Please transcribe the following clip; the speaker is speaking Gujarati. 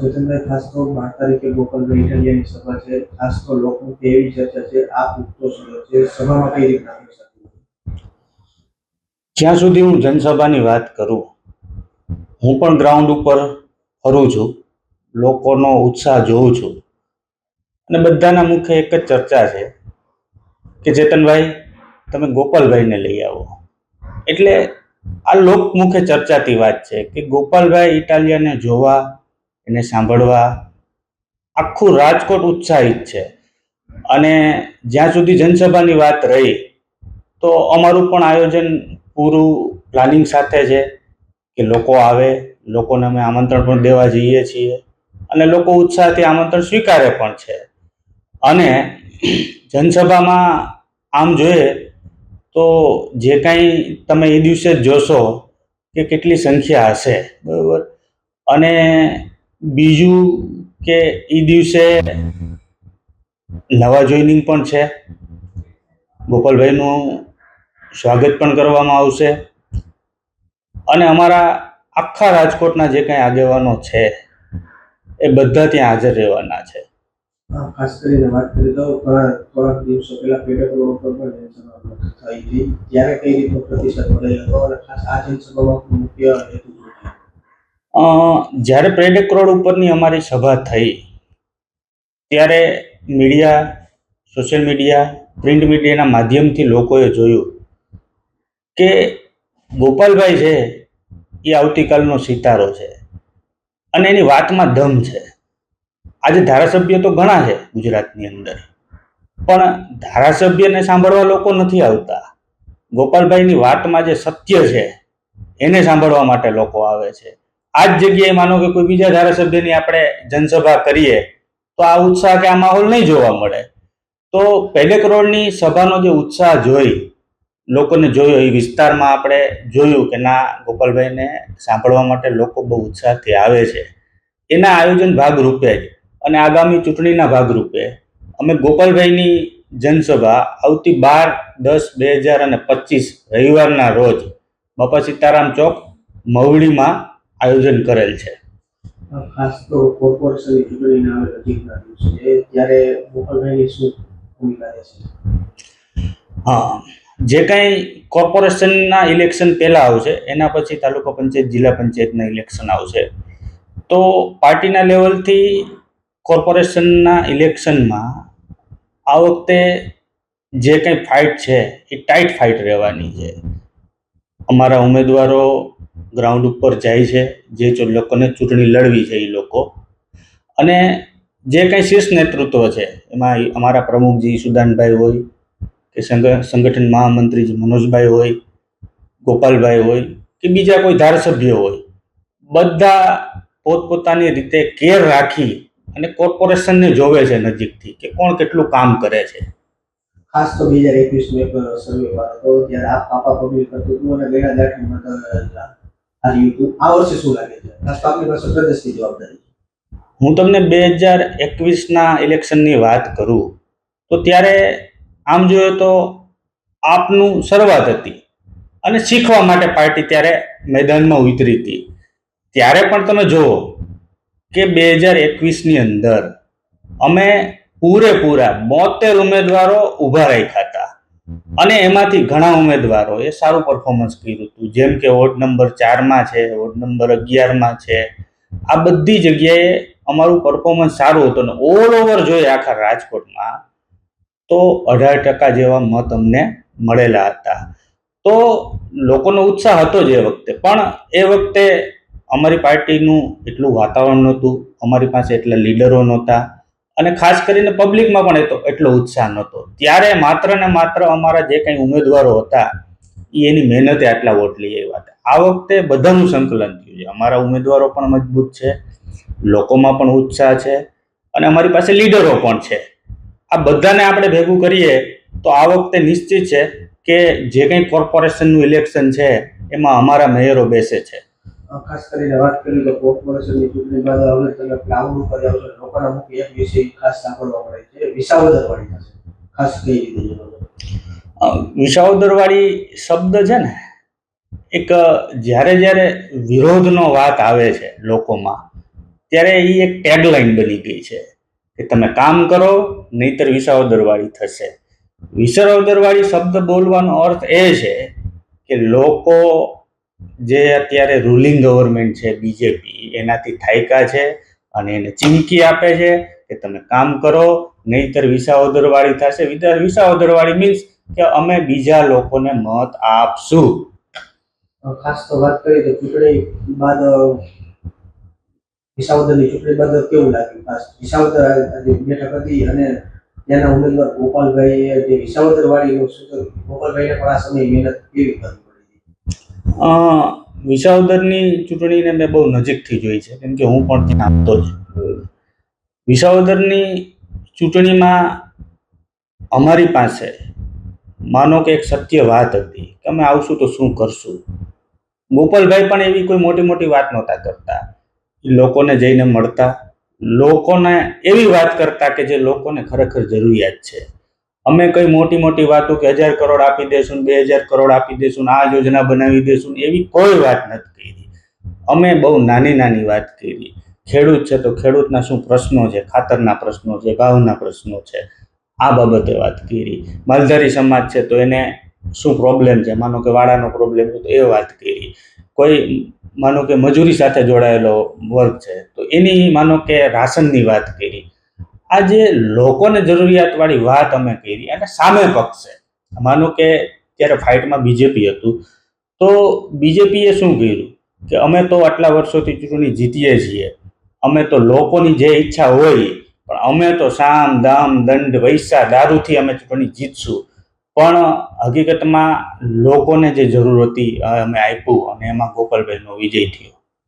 જતનભાઈ ખાસ તો બાર તારીખે ગોપાલભાઈ ઇટાલિયાની સભા છે, ખાસ તો લોકો એવી ચર્ચા છે, આ પૂછતો સવાલ છે સભામાં કઈ રીતના જ્યાં સુધી હું જનસભાની વાત કરું, હું પણ ગ્રાઉન્ડ ઉપર ફરું છું, લોકોનો ઉત્સાહ જોઉં છું, અને બધાના મુખે એક જ ચર્ચા છે કે ચેતનભાઈ તમે ગોપાલભાઈને લઈ આવો. એટલે આ લોકમુખે ચર્ચાતી વાત છે કે ગોપાલભાઈ ઇટાલિયાને જોવા એને સાંભળવા આખું રાજકોટ ઉત્સાહિત છે. અને જ્યાં સુધી જનસભાની વાત રહી, તો અમારું પણ આયોજન પૂરું પ્લાનિંગ સાથે છે કે લોકો આવે, લોકોને અમે આમંત્રણ પણ દેવા જઈએ છીએ અને લોકો ઉત્સાહથી આમંત્રણ સ્વીકારે પણ છે. અને જનસભામાં આમ જોઈએ, તો જે કાંઈ તમે એ દિવસે જોશો કે કેટલી સંખ્યા હશે, બરાબર? અને બીજું કે એ દિવસે નવા જોઈનિંગ પણ છે. ગોપાલભાઈનું સ્વાગત પણ કરવામાં આવશે. અને અમારા આખા રાજકોટના જે કંઈ આગેવાનો છે, એ બધા ત્યાં હાજર રહેવાના છે. ખાસ કરીને વાત કરીએ તો થોડાક દિવસો પહેલા પેટા રોડ ઉપર પણ થઈ હતી. ત્યારે કઈ રીતનો પ્રતિસાદ મળેલો હતો અને ખાસ આ જનસભામાં મુખ્ય હેતુ જ્યારે પ્રેડેક રોડ ઉપરની અમારી સભા થઈ, ત્યારે મીડિયા, સોશિયલ મીડિયા, પ્રિન્ટ મીડિયાના માધ્યમથી લોકોએ જોયું કે ગોપાલભાઈ છે, એ આવતીકાલનો સિતારો છે. અને એની વાતમાં દમ છે. આજે ધારાસભ્ય તો ઘણા છે ગુજરાતની અંદર. પણ ધારાસભ્યને સાંભળવા લોકો નથી આવતા. ગોપાલભાઈની વાતમાં જે સત્ય છે, એને સાંભળવા માટે લોકો આવે છે. આ જ જગ્યાએ માનો કે કોઈ બીજા ધારાસભ્યની આપણે જનસભા કરીએ, તો આ ઉત્સાહ કે આ માહોલ નહીં જોવા મળે. તો પહેલે રોડની સભાનો જે ઉત્સાહ જોઈ, લોકોને જોયો, એ વિસ્તારમાં આપણે જોયું કે ના, ગોપાલભાઈને સાંભળવા માટે લોકો બહુ ઉત્સાહથી આવે છે. એના આયોજન ભાગરૂપે જ, અને આગામી ચૂંટણીના ભાગરૂપે અમે ગોપાલભાઈની જનસભા આવતી બાર, દસ, બે હજાર અને પચીસ રવિવારના રોજ બાપા સીતારામ ચોક મવડીમાં આયોજન કરેલ છે. ખાસ તો કોર્પોરેશનની ચૂંટણીના દિવસે ત્યારે ગોપાલભાઈની શું ભૂમિકા રહેશે? હા જે કાંઈ કોર્પોરેશનના ઇલેક્શન પહેલાં આવશે એના પછી તાલુકા પંચાયત જિલ્લા પંચાયતના ઇલેક્શન આવશે. તો પાર્ટીના લેવલથી કોર્પોરેશનના ઇલેક્શનમાં આ વખતે જે કંઈ ફાઇટ છે એ ટાઈટ ફાઇટ રહેવાની છે. અમારા ઉમેદવારો ગ્રાઉન્ડ ઉપર જાય છે, જે લોકોને ચૂંટણી લડવી છે એ લોકો. અને જે કંઈ શીર્ષ નેતૃત્વ છે, એમાં અમારા પ્રમુખજી સુદાનભાઈ હોય, કે સંગ- સંગઠન મહામંત્રી મનોજભાઈ હોય, ગોપાલભાઈ હોય, કે બીજા કોઈ ધારાસભ્ય હોય, બધા પોતપોતાની રીતે કેર રાખી અને કોર્પોરેશનને જોવે છે નજીકથી કે કોણ કેટલું કામ કરે છે. ખાસ તો બે હજાર એકવીસનું એક સર્વે હતો, ત્યારે આ પાપા પબ્લિક હતું અને ગયા દાખલીમાં હાર્યું આ વર્ષે શું લાગે છે? ખાસ તો આપની પાસે પ્રદેશની જવાબદારી હું તમને બે હજાર એકવીસના ઇલેક્શનની વાત કરું, તો ત્યારે આમ જોઈએ તો આપનું શરૂઆત હતી અને શીખવા માટે પાર્ટી ત્યારે મેદાનમાં ઉતરી હતી. ત્યારે પણ તમે જુઓ કે બે હજાર એકવીસની અંદર અમે પૂરેપૂરા બોતેર ઉમેદવારો ઊભા રાખ્યા હતા. અને એમાંથી ઘણા ઉમેદવારોએ સારું પરફોર્મન્સ કર્યું હતું. જેમ કે વોર્ડ નંબર ચારમાં છે, વોર્ડ નંબર અગિયારમાં છે. આ બધી જગ્યાએ અમારું પરફોર્મન્સ સારું હતું અને ઓલ ઓવર જોઈએ આખા રાજકોટમાં, તો અઢાર ટકા જેવા મત અમને મળેલા હતા. તો લોકોનો ઉત્સાહ હતો જ એ વખતે. પણ એ વખતે અમારી પાર્ટીનું એટલું વાતાવરણ નહોતું. અમારી પાસે એટલા લીડરો નહોતા. અને ખાસ કરીને પબ્લિકમાં પણ એતો એટલો ઉત્સાહ નહોતો. ત્યારે માત્ર ને માત્ર અમારા જે કંઈ ઉમેદવારો હતા એ એની મહેનતે આટલા વોટ લઈ આવ્યા હતા. આ વખતે બધાનું સંકલન થયું છે. અમારા ઉમેદવારો પણ મજબૂત છે, લોકોમાં પણ ઉત્સાહ છે, અને અમારી પાસે લીડરો પણ છે. આ બધાને આપણે ભેગું કરીએ તો આ વખતે નિશ્ચિત છે કે જે કંઈ કોર્પોરેશનનું ઇલેક્શન છે, એમાં અમારા મેયરો બેસે છે. ખાસ કરીને વાત કરીએ તો કોર્પોરેશનની ચૂંટણી બાદ હવે તમે ગ્રાઉન્ડ ઉપર જાવ છો, લોકોના મુખ્ય એક વિષય ખાસ સાંભળવા મળે છે વિસાવદર વાળી થશે. ખાસ કઈ રીતે વિસાવદરવાળી શબ્દ છે ને, એક જ્યારે જ્યારે વિરોધનો વાત આવે છે લોકોમાં, ત્યારે એ એક ટેગલાઇન બની ગઈ છે કે તમે કામ કરો, નહીતર વિસાવદરવાળી થશે. વિસાવદરવાળી શબ્દ બોલવાનો અર્થ એ છે કે લોકો જે અત્યારે રૂલિંગ ગવર્મેન્ટ છે બીજેપી એનાથી થાયકા છે અને એને ચીમકી આપે છે કે તમે કામ કરો નહીતર વિસાવદરવાળી થશે. વિસાવદરવાળી મીન્સ કે અમે બીજા લોકોને મત આપશું. ખાસ તો વાત કરીએ તો ચૂંટણી બાદ વિસાવદરની ચૂંટણી બાદ કેવું લાગ્યું? ખાસ વિસાવદર બેઠક હતી અને ત્યાંના ઉમેદવાર ગોપાલભાઈએ જે વિસાવદર વાળી ગોપાલભાઈને પણ આ સમયે મહેનત કેવી અ, વિસાવદરની ચૂંટણીને મેં બહુ નજીકથી જોઈ છે કેમ કે હું પણ ત્યાં આપતો જ વિસાવદરની ચૂંટણીમાં અમારી પાસે, માનો કે એક સત્ય વાત હતી, કે અમે આવશું તો શું કરશું? ગોપાલભાઈ પણ એવી કોઈ મોટી મોટી વાત નહોતા કરતા. લોકોને જઈને મળતા. લોકોને એવી વાત કરતા કે જે લોકોને ખરેખર જરૂરિયાત છે. અમે કઈ મોટી મોટી વાતો કે હજાર કરોડ આપી દેશું બે હજાર કરોડ આપી દેશું આ યોજના બનાવી દેશું એવી કોઈ વાત નથી કરી. અમે બહુ નાની નાની વાત કરી. ખેડૂત છે તો ખેડૂતના શું પ્રશ્નો છે? ખાતરના પ્રશ્નો છે, ભાવના પ્રશ્નો છે. આ બાબતે વાત કરી. માલધારી સમાજ છે તો એને શું પ્રોબ્લેમ છે? માનો કે વાડાનો પ્રોબ્લેમ છે તો એ વાત કરી. કોઈ માનો કે મજૂરી સાથે જોડાયેલો વર્ગ છે તો એની માનો કે રાશનની વાત કરી. આ જે લોકોને જરૂરિયાતવાળી વાત અમે કરી અને સામે પક્ષે માનો કે ત્યારે ફાઇટમાં બીજેપી હતું. તો બીજેપીએ શું કર્યું? કે અમે તો આટલા વર્ષોથી ચૂંટણી જીતીએ છીએ. અમે તો લોકોની જે ઈચ્છા હોય, પણ અમે તો સામ, દામ, દંડ પૈસા દારૂથી અમે ચૂંટણી જીતશું. પણ હકીકતમાં લોકોને જે જરૂર હતી અમે આપ્યું અને એમાં ગોપાલભાઈનો વિજય થયો.